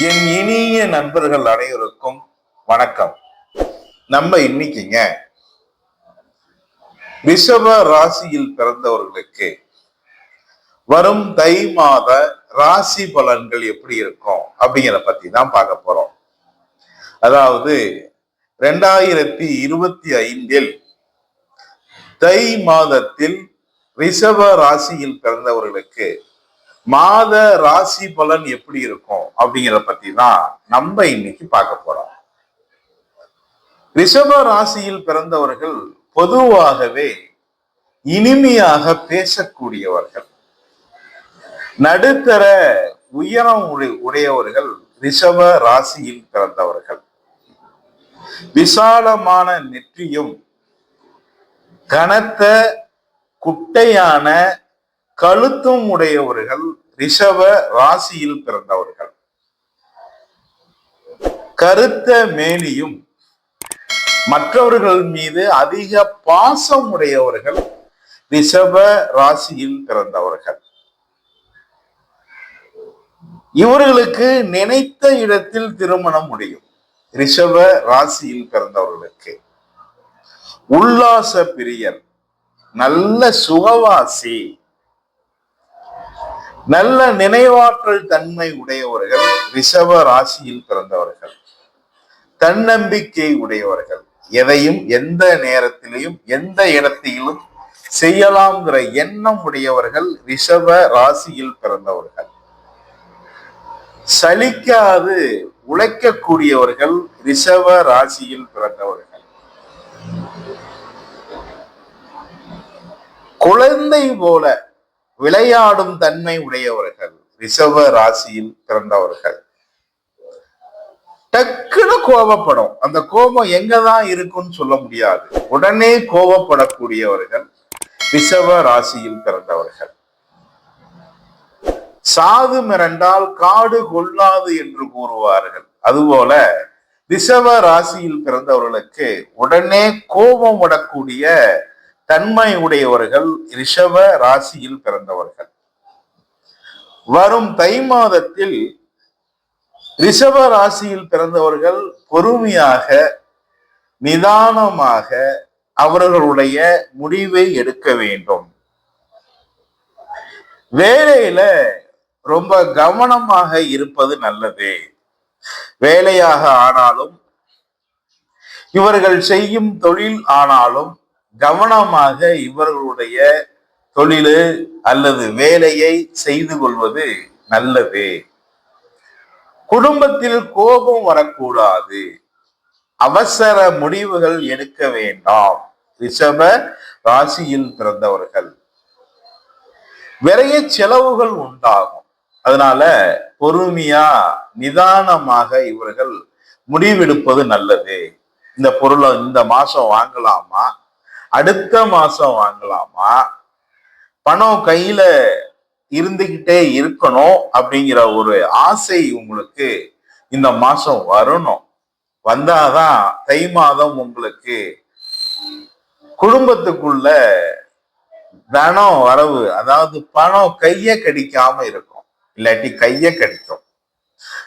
என் இனிய நண்பர்கள் அனைவருக்கும் வணக்கம். நம்ம இன்னைக்குங்க ரிஷப ராசியில் பிறந்தவர்களுக்கு வரும் தை மாத ராசி பலன்கள் எப்படி இருக்கும் அப்படிங்கிறத பத்தி தான் பார்க்க போறோம். அதாவது ரெண்டாயிரத்தி இருபத்தி ஐந்தில் தை மாதத்தில் ரிஷப ராசியில் பிறந்தவர்களுக்கு மாத ராசி பலன் எப்படி இருக்கும் அப்படிங்கிறத பத்தி தான் நம்ம இன்னைக்கு பார்க்க போறோம். ரிஷப ராசியில் பிறந்தவர்கள் பொதுவாகவே இனிமையாக பேசக்கூடியவர்கள். நடுத்தர உயரம் உடை- உடையவர்கள் ரிஷப ராசியில் பிறந்தவர்கள். விசாலமான நெற்றியும் கனத்த குட்டையான கழுத்தும் உடையவர்கள் ரிஷப ராசியில் பிறந்தவர்கள். கருத்த மேனியும் மற்றவர்கள் மீது அதிக பாசம் உடையவர்கள் ரிஷப ராசியில் பிறந்தவர்கள். இவர்களுக்கு நினைத்த இடத்தில் திருமணம் முடியும். ரிஷப ராசியில் பிறந்தவர்களுக்கு. உல்லாச பிரியர் நல்ல சுகவாசி. நல்ல நினைவாற்றல் தன்மை உடையவர்கள் ரிஷப ராசியில் பிறந்தவர்கள். தன்னம்பிக்கை உடையவர்கள். எதையும் எந்த நேரத்திலையும் எந்த இடத்திலும் செய்யலாம்ங்கிற எண்ணம் உடையவர்கள் ரிஷப ராசியில் பிறந்தவர்கள். சலிக்காது உழைக்கக்கூடியவர்கள் ரிஷப ராசியில் பிறந்தவர்கள். குழந்தை போல விளையாடும் தன்மை உடையவர்கள் ரிஷப ராசியில் பிறந்தவர்கள். டக்குன்னு கோபப்படும். அந்த கோபம் எங்கதான் இருக்குன்னு சொல்ல முடியாது. உடனே கோபப்படக்கூடியவர்கள் ரிஷப ராசியில் பிறந்தவர்கள். சாது மிரண்டால் காடு கொள்ளாது என்று கூறுவார்கள். அதுபோல ரிஷப ராசியில் பிறந்தவர்களுக்கு உடனே கோபம் விடக்கூடிய தன்மை உடையவர்கள் ரிஷப ராசியில் பிறந்தவர்கள். வரும் தை மாதத்தில் ரிஷப ராசியில் பிறந்தவர்கள் பொறுமையாக நிதானமாக அவர்களுடைய முடிவை எடுக்க வேண்டும். வேலையில ரொம்ப கவனமாக இருப்பது நல்லது. வேலையாக ஆனாலும் இவர்கள் செய்யும் தொழில் ஆனாலும் கவனமாக இவர்களுடைய தொழிலு அல்லது வேலையை செய்து கொள்வது நல்லது. குடும்பத்தில் கோபம் வரக்கூடாது. அவசர முடிவுகள் எடுக்க வேண்டாம். ரிஷப ராசியில் பிறந்தவர்கள். விரைய செலவுகள் உண்டாகும். அதனால பொறுமையா நிதானமாக இவர்கள் முடிவெடுப்பது நல்லது. இந்த பொருளை இந்த மாசம் வாங்கலாமா? அடுத்த மாசம் வாங்கலாமா? பணம் கையில இருந்துகிட்டே இருக்கணும் அப்படிங்கிற ஒரு ஆசை உங்களுக்கு இந்த மாசம் வரணும். வந்தாதான் தை மாதம் உங்களுக்கு குடும்பத்துக்குள்ள தனம் வரவு அதாவது பணம் கைய கடிக்காம இருக்கும். இல்லாட்டி கைய கடிக்கும்.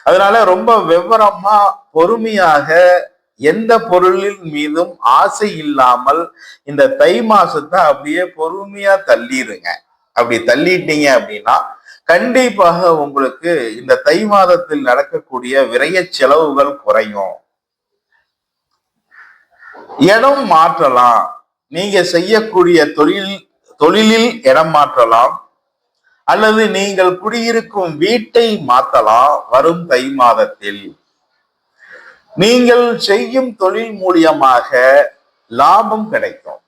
அதனால ரொம்ப விவரமா பொறுமையாக எந்த பொருளின் மீதும் ஆசை இல்லாமல் இந்த தை மாசத்தை அப்படியே பொறுமையா தள்ளிடுங்க அப்படி தள்ளிட்டீங்க அப்படின்னா கண்டிப்பாக உங்களுக்கு இந்த தை மாதத்தில் நடக்கக்கூடிய விரைய செலவுகள் குறையும். இடம் மாற்றலாம். நீங்க செய்யக்கூடிய தொழில் தொழிலில் இடம் மாற்றலாம். அல்லது நீங்கள் குடியிருக்கும் வீட்டை மாற்றலாம் வரும் தை மாதத்தில். நீங்கள் செய்யும் தொழில் மூலியமாக லாபம் கிடைக்கும்.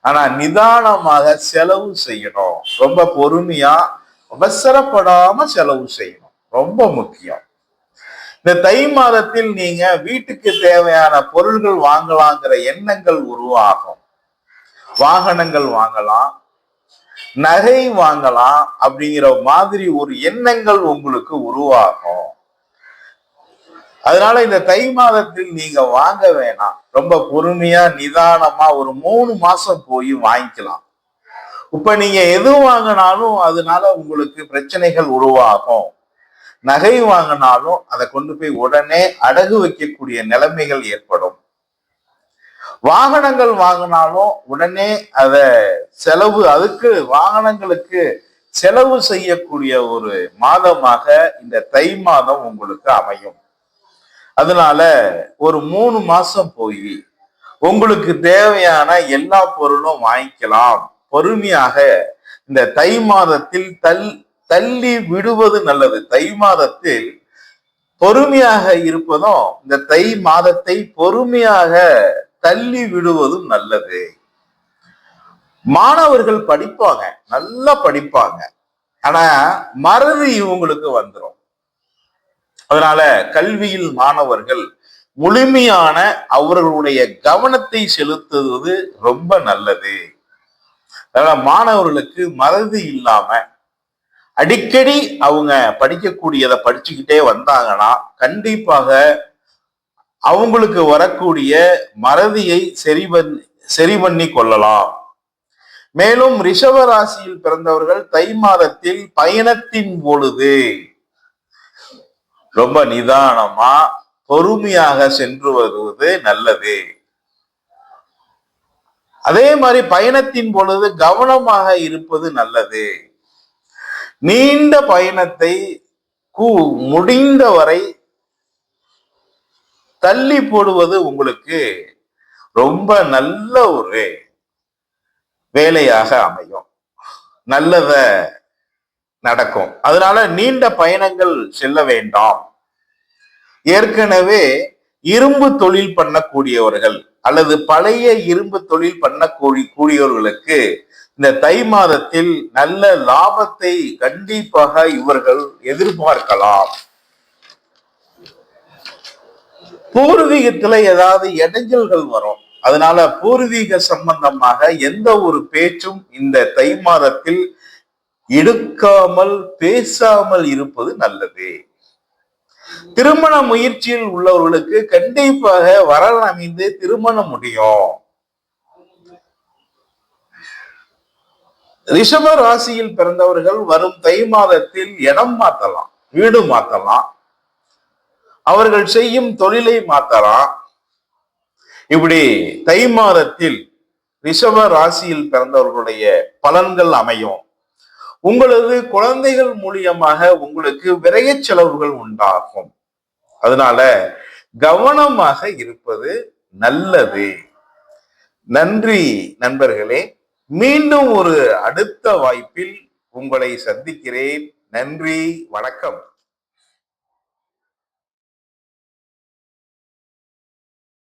ஆனா நிதானமாக செலவு செய்யணும். ரொம்ப பொறுமையா அவசரப்படாம செலவு செய்யணும். ரொம்ப முக்கியம். இந்த தை மாதத்தில் நீங்க வீட்டுக்கு தேவையான பொருள்கள் வாங்கலாங்கிற எண்ணங்கள் உருவாகும். வாகனங்கள் வாங்கலாம் நகை வாங்கலாம் அப்படிங்கிற மாதிரி ஒரு எண்ணங்கள் உங்களுக்கு உருவாகும். அதனால இந்த தை மாதத்தில் நீங்க வாங்க வேணாம். ரொம்ப பொறுமையா நிதானமா ஒரு மூணு மாசம் போய் வாங்கிக்கலாம். இப்ப நீங்க எது வாங்கினாலும் அதனால உங்களுக்கு பிரச்சனைகள் உருவாகும். நகை வாங்கினாலும் அதை கொண்டு போய் உடனே அடகு வைக்கக்கூடிய நிலைமைகள் ஏற்படும். வாகனங்கள் வாங்கினாலும் உடனே அத செலவு அதுக்கு வாகனங்களுக்கு செலவு செய்யக்கூடிய ஒரு மாதமாக இந்த தை மாதம் உங்களுக்கு அமையும். அதனால ஒரு மூணு மாசம் போய் உங்களுக்கு தேவையான எல்லா பொருளும் வாங்கிக்கலாம். பொறுமையாக இந்த தை மாதத்தில் தல் தள்ளி விடுவது நல்லது. தை மாதத்தில் பொறுமையாக இருப்பதும் இந்த தை மாதத்தை பொறுமையாக தள்ளி விடுவதும் நல்லது. மாணவர்கள் படிப்பாங்க. நல்லா படிப்பாங்க. ஆனா மறதி இவங்களுக்கு வந்துடும் அதனால கல்வியில் மாணவர்கள் முழுமையான அவர்களுடைய கவனத்தை செலுத்துவது ரொம்ப நல்லது. அதனால மாணவர்களுக்கு மறதி இல்லாம அடிக்கடி அவங்க படிக்கக்கூடியதை படிச்சுக்கிட்டே வந்தாங்கன்னா கண்டிப்பாக அவங்களுக்கு வரக்கூடிய மறதியை சரி பண் சரி பண்ணி கொள்ளலாம். மேலும் ரிஷவ ராசியில் பிறந்தவர்கள் தை மாதத்தில் பயணத்தின் பொழுது ரொம்ப நிதானமா பொறுமையாக சென்று வருவது நல்லது. அதே மாதிரி பயணத்தின் பொழுது கவனமாக இருப்பது நல்லது. நீண்ட பயணத்தை கு- முடிந்த வரை தள்ளி போடுவது உங்களுக்கு ரொம்ப நல்ல ஒரு வேலையாக அமையும். நல்லத நடக்கும். அதனால நீண்ட பயணங்கள் செல்ல வேண்டாம். ஏற்கனவே இரும்பு தொழில் பண்ணக்கூடியவர்கள் அல்லது பழைய இரும்பு தொழில் பண்ணக்கூடிய கூடியவர்களுக்கு இந்த தை மாதத்தில் நல்ல லாபத்தை கண்டிப்பாக இவர்கள் எதிர்பார்க்கலாம். பூர்வீகத்துல ஏதாவது இடைஞ்சல்கள் வரும். அதனால பூர்வீக சம்பந்தமாக எந்த ஒரு பேச்சும் இந்த தை மாதத்தில் எடுக்காமல் பேசாமல் இருப்பது நல்லது. திருமண முயற்சியில் உள்ளவர்களுக்கு கண்டிப்பாக வரன் அமைந்து திருமணம் முடியும். ரிஷப ராசியில் பிறந்தவர்கள் வரும் தை மாதத்தில் இடம் மாத்தலாம் வீடு மாத்தலாம். அவர்கள் செய்யும் தொழிலை மாத்தலாம். இப்படி தை மாதத்தில் ரிஷப ராசியில் பிறந்தவர்களுடைய பலன்கள் அமையும். உங்களது குழந்தைகள் மூலியமாக உங்களுக்கு விரைய செலவுகள் உண்டாகும். அதனால கவனமாக இருப்பது நல்லது. நன்றி நண்பர்களே. மீண்டும் ஒரு அடுத்த வாய்ப்பில் உங்களை சந்திக்கிறேன். நன்றி வணக்கம்.